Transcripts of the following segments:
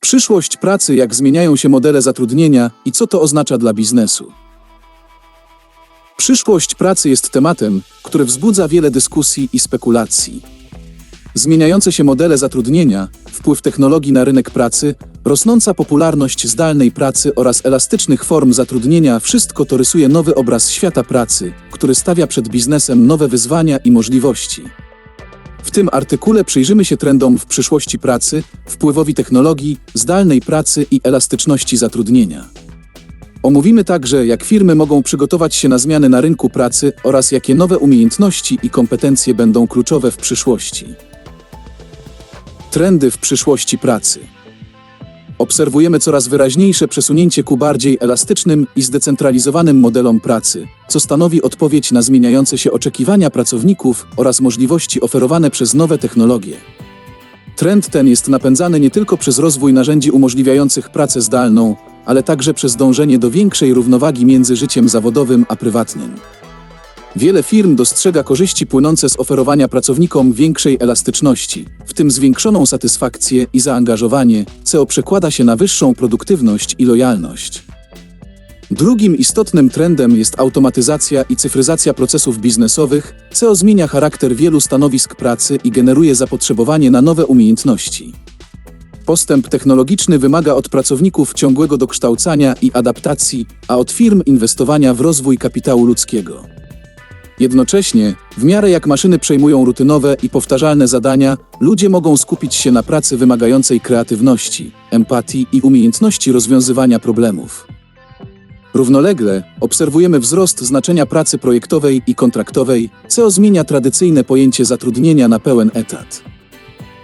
Przyszłość pracy, jak zmieniają się modele zatrudnienia i co to oznacza dla biznesu. Przyszłość pracy jest tematem, który wzbudza wiele dyskusji i spekulacji. Zmieniające się modele zatrudnienia, wpływ technologii na rynek pracy, rosnąca popularność zdalnej pracy oraz elastycznych form zatrudnienia wszystko to rysuje nowy obraz świata pracy, który stawia przed biznesem nowe wyzwania i możliwości. W tym artykule przyjrzymy się trendom w przyszłości pracy, wpływowi technologii, zdalnej pracy i elastyczności zatrudnienia. Omówimy także, jak firmy mogą przygotować się na zmiany na rynku pracy oraz jakie nowe umiejętności i kompetencje będą kluczowe w przyszłości. Trendy w przyszłości pracy. Obserwujemy coraz wyraźniejsze przesunięcie ku bardziej elastycznym i zdecentralizowanym modelom pracy, co stanowi odpowiedź na zmieniające się oczekiwania pracowników oraz możliwości oferowane przez nowe technologie. Trend ten jest napędzany nie tylko przez rozwój narzędzi umożliwiających pracę zdalną, ale także przez dążenie do większej równowagi między życiem zawodowym a prywatnym. Wiele firm dostrzega korzyści płynące z oferowania pracownikom większej elastyczności, w tym zwiększoną satysfakcję i zaangażowanie, co przekłada się na wyższą produktywność i lojalność. Drugim istotnym trendem jest automatyzacja i cyfryzacja procesów biznesowych, co zmienia charakter wielu stanowisk pracy i generuje zapotrzebowanie na nowe umiejętności. Postęp technologiczny wymaga od pracowników ciągłego dokształcania i adaptacji, a od firm inwestowania w rozwój kapitału ludzkiego. Jednocześnie, w miarę jak maszyny przejmują rutynowe i powtarzalne zadania, ludzie mogą skupić się na pracy wymagającej kreatywności, empatii i umiejętności rozwiązywania problemów. Równolegle obserwujemy wzrost znaczenia pracy projektowej i kontraktowej, co zmienia tradycyjne pojęcie zatrudnienia na pełen etat.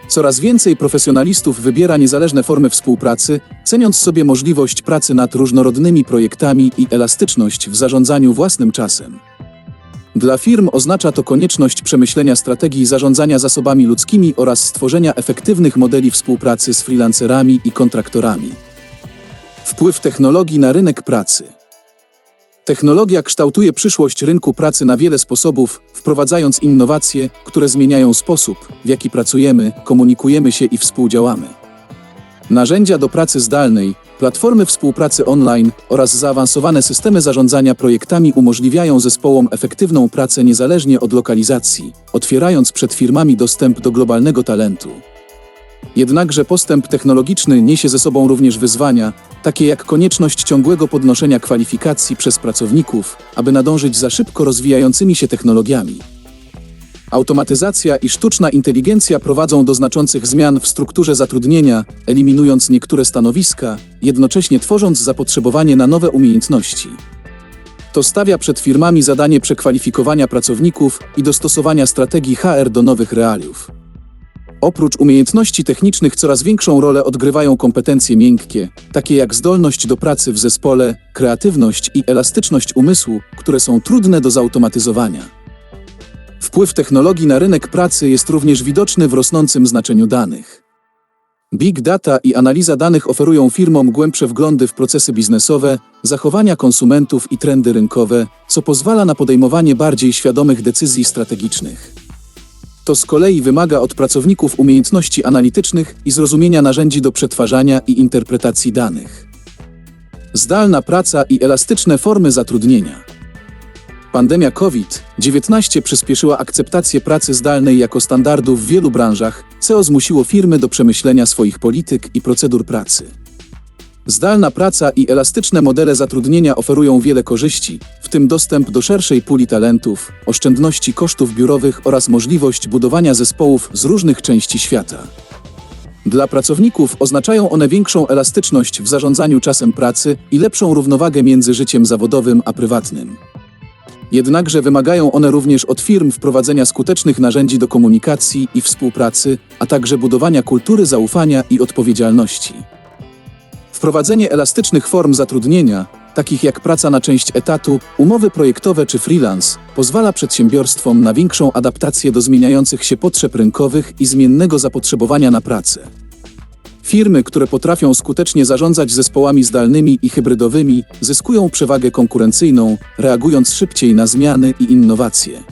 Coraz więcej profesjonalistów wybiera niezależne formy współpracy, ceniąc sobie możliwość pracy nad różnorodnymi projektami i elastyczność w zarządzaniu własnym czasem. Dla firm oznacza to konieczność przemyślenia strategii zarządzania zasobami ludzkimi oraz stworzenia efektywnych modeli współpracy z freelancerami i kontraktorami. Wpływ technologii na rynek pracy. Technologia kształtuje przyszłość rynku pracy na wiele sposobów, wprowadzając innowacje, które zmieniają sposób, w jaki pracujemy, komunikujemy się i współdziałamy. Narzędzia do pracy zdalnej, platformy współpracy online oraz zaawansowane systemy zarządzania projektami umożliwiają zespołom efektywną pracę niezależnie od lokalizacji, otwierając przed firmami dostęp do globalnego talentu. Jednakże postęp technologiczny niesie ze sobą również wyzwania, takie jak konieczność ciągłego podnoszenia kwalifikacji przez pracowników, aby nadążyć za szybko rozwijającymi się technologiami. Automatyzacja i sztuczna inteligencja prowadzą do znaczących zmian w strukturze zatrudnienia, eliminując niektóre stanowiska, jednocześnie tworząc zapotrzebowanie na nowe umiejętności. To stawia przed firmami zadanie przekwalifikowania pracowników i dostosowania strategii HR do nowych realiów. Oprócz umiejętności technicznych coraz większą rolę odgrywają kompetencje miękkie, takie jak zdolność do pracy w zespole, kreatywność i elastyczność umysłu, które są trudne do zautomatyzowania. Wpływ technologii na rynek pracy jest również widoczny w rosnącym znaczeniu danych. Big data i analiza danych oferują firmom głębsze wglądy w procesy biznesowe, zachowania konsumentów i trendy rynkowe, co pozwala na podejmowanie bardziej świadomych decyzji strategicznych. To z kolei wymaga od pracowników umiejętności analitycznych i zrozumienia narzędzi do przetwarzania i interpretacji danych. Zdalna praca i elastyczne formy zatrudnienia. Pandemia COVID-19 przyspieszyła akceptację pracy zdalnej jako standardu w wielu branżach, co zmusiło firmy do przemyślenia swoich polityk i procedur pracy. Zdalna praca i elastyczne modele zatrudnienia oferują wiele korzyści, w tym dostęp do szerszej puli talentów, oszczędności kosztów biurowych oraz możliwość budowania zespołów z różnych części świata. Dla pracowników oznaczają one większą elastyczność w zarządzaniu czasem pracy i lepszą równowagę między życiem zawodowym a prywatnym. Jednakże wymagają one również od firm wprowadzenia skutecznych narzędzi do komunikacji i współpracy, a także budowania kultury zaufania i odpowiedzialności. Wprowadzenie elastycznych form zatrudnienia, takich jak praca na część etatu, umowy projektowe czy freelance, pozwala przedsiębiorstwom na większą adaptację do zmieniających się potrzeb rynkowych i zmiennego zapotrzebowania na pracę. Firmy, które potrafią skutecznie zarządzać zespołami zdalnymi i hybrydowymi, zyskują przewagę konkurencyjną, reagując szybciej na zmiany i innowacje.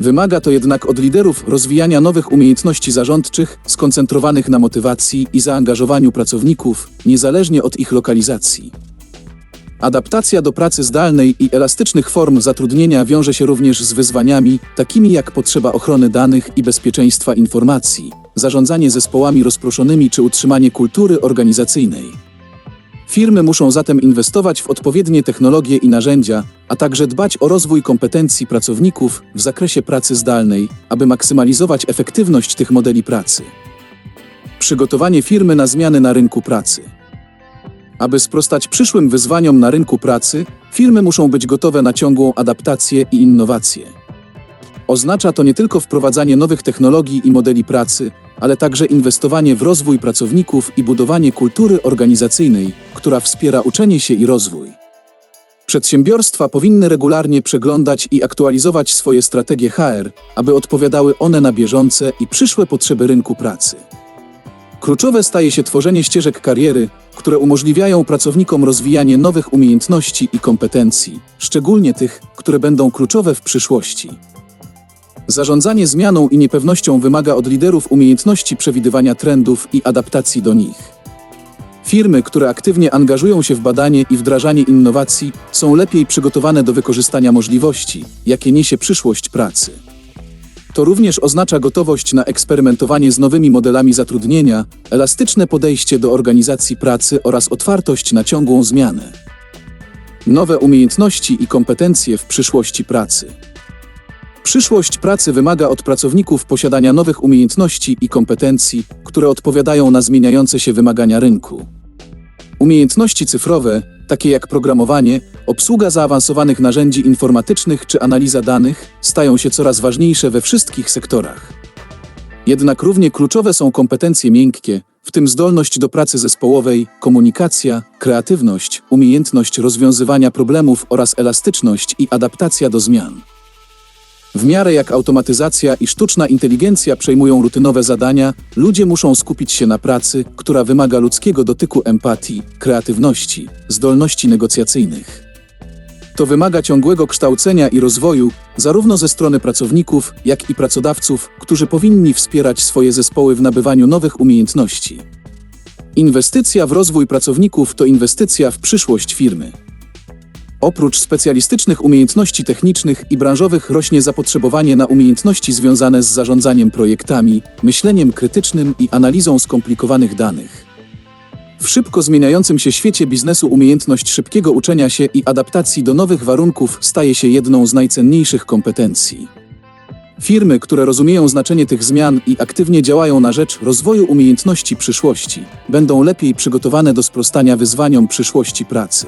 Wymaga to jednak od liderów rozwijania nowych umiejętności zarządczych, skoncentrowanych na motywacji i zaangażowaniu pracowników, niezależnie od ich lokalizacji. Adaptacja do pracy zdalnej i elastycznych form zatrudnienia wiąże się również z wyzwaniami, takimi jak potrzeba ochrony danych i bezpieczeństwa informacji, zarządzanie zespołami rozproszonymi czy utrzymanie kultury organizacyjnej. Firmy muszą zatem inwestować w odpowiednie technologie i narzędzia, a także dbać o rozwój kompetencji pracowników w zakresie pracy zdalnej, aby maksymalizować efektywność tych modeli pracy. Przygotowanie firmy na zmiany na rynku pracy. Aby sprostać przyszłym wyzwaniom na rynku pracy, firmy muszą być gotowe na ciągłą adaptację i innowacje. Oznacza to nie tylko wprowadzanie nowych technologii i modeli pracy, ale także inwestowanie w rozwój pracowników i budowanie kultury organizacyjnej, która wspiera uczenie się i rozwój. Przedsiębiorstwa powinny regularnie przeglądać i aktualizować swoje strategie HR, aby odpowiadały one na bieżące i przyszłe potrzeby rynku pracy. Kluczowe staje się tworzenie ścieżek kariery, które umożliwiają pracownikom rozwijanie nowych umiejętności i kompetencji, szczególnie tych, które będą kluczowe w przyszłości. Zarządzanie zmianą i niepewnością wymaga od liderów umiejętności przewidywania trendów i adaptacji do nich. Firmy, które aktywnie angażują się w badanie i wdrażanie innowacji, są lepiej przygotowane do wykorzystania możliwości, jakie niesie przyszłość pracy. To również oznacza gotowość na eksperymentowanie z nowymi modelami zatrudnienia, elastyczne podejście do organizacji pracy oraz otwartość na ciągłą zmianę. Nowe umiejętności i kompetencje w przyszłości pracy. Przyszłość pracy wymaga od pracowników posiadania nowych umiejętności i kompetencji, które odpowiadają na zmieniające się wymagania rynku. Umiejętności cyfrowe, takie jak programowanie, obsługa zaawansowanych narzędzi informatycznych czy analiza danych, stają się coraz ważniejsze we wszystkich sektorach. Jednak równie kluczowe są kompetencje miękkie, w tym zdolność do pracy zespołowej, komunikacja, kreatywność, umiejętność rozwiązywania problemów oraz elastyczność i adaptacja do zmian. W miarę jak automatyzacja i sztuczna inteligencja przejmują rutynowe zadania, ludzie muszą skupić się na pracy, która wymaga ludzkiego dotyku empatii, kreatywności, zdolności negocjacyjnych. To wymaga ciągłego kształcenia i rozwoju, zarówno ze strony pracowników, jak i pracodawców, którzy powinni wspierać swoje zespoły w nabywaniu nowych umiejętności. Inwestycja w rozwój pracowników to inwestycja w przyszłość firmy. Oprócz specjalistycznych umiejętności technicznych i branżowych rośnie zapotrzebowanie na umiejętności związane z zarządzaniem projektami, myśleniem krytycznym i analizą skomplikowanych danych. W szybko zmieniającym się świecie biznesu umiejętność szybkiego uczenia się i adaptacji do nowych warunków staje się jedną z najcenniejszych kompetencji. Firmy, które rozumieją znaczenie tych zmian i aktywnie działają na rzecz rozwoju umiejętności przyszłości, będą lepiej przygotowane do sprostania wyzwaniom przyszłości pracy.